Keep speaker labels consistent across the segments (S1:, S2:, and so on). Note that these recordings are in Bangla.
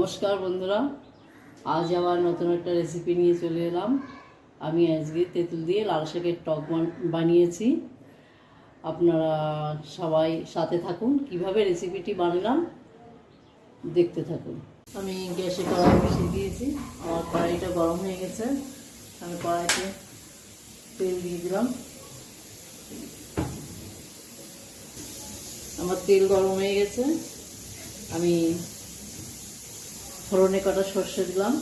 S1: নমস্কার বন্ধুরা। আজ আবার নতুন একটা রেসিপি নিয়ে চলে এলাম। আমি আজকে তেঁতুল দিয়ে লাল শাকের টক বান- বানিয়েছি। আপনারা সবাই সাথে থাকুন। কীভাবে রেসিপিটি বানালাম, দেখতে থাকুন। আমি গ্যাসে কড়াই বসিয়ে দিয়েছি। আমার কড়াইটা গরম হয়ে গেছে। আমি কড়াইতে তেল দিয়ে দিলাম। আমার তেল গরম হয়ে গেছে। আমি ফোড়নে কটা সর্ষে দিলাম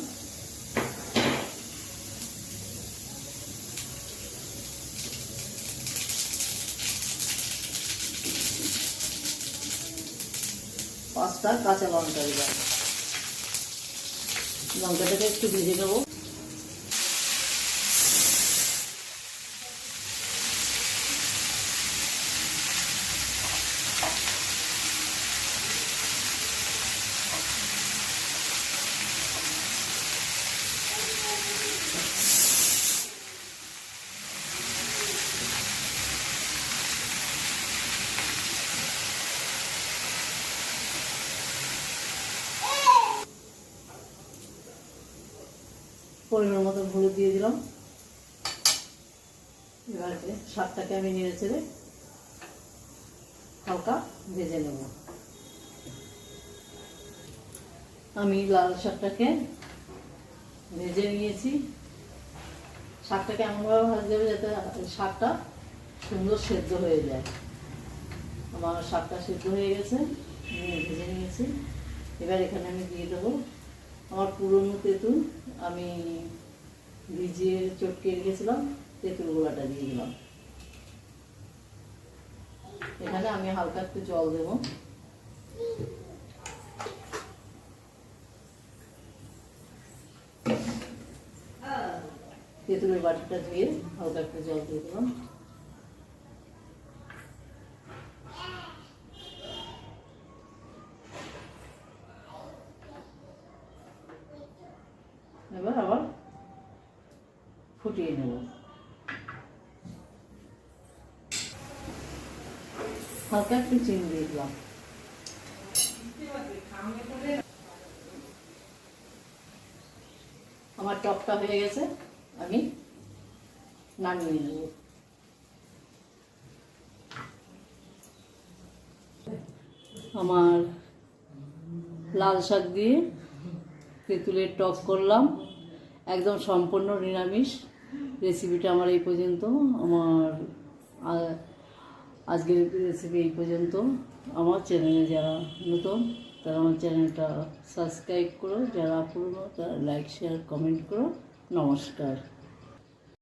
S1: পাঁচটা কাঁচা লঙ্কা দিলাম লঙ্কাটাকে একটু ভেজে নেব। পরিমাণ মতো হলুদ দিয়ে দিলাম। এবারে শাকটাকে আমি নেড়ে চেড়ে হালকা ভেজে নেব। আমি লাল শাকটাকে ভেজে নিয়েছি। শাকটাকে এমনভাবে ভাজতে হবে যাতে শাকটা সুন্দর সেদ্ধ হয়ে যায়। আমার শাকটা সেদ্ধ হয়ে গেছে ভেজে নিয়েছি। এবার এখানে আমি দিয়ে দেবো আমার পুরনো তেঁতুল আমি ভিজিয়ে চটকে রেখেছিলাম, তেঁতুল গোলাটা দিয়ে দিলাম। এখানে আমি হালকা একটু জল দেবো। তেঁতুলের বাটিটা ধুয়ে হালকা একটু জল দিয়ে দিলাম। এবার আবার ফুটিয়ে নেব। হালকা একটু চিনি দিয়ে দিলাম। আমার টকটা হয়ে গেছে, আমি নামিয়ে নেব। আমার লাল শাক দিয়ে তেঁতুলের টক করলাম। একদম সম্পূর্ণ নিরামিষ রেসিপিটা আমার এই পর্যন্ত। আমার আজকের রেসিপি এই পর্যন্ত। আমার চ্যানেলে যারা নতুন, তারা আমার চ্যানেলটা সাবস্ক্রাইব করো। যারা পুরনো, তারা লাইক শেয়ার কমেন্ট করো। নমস্কার।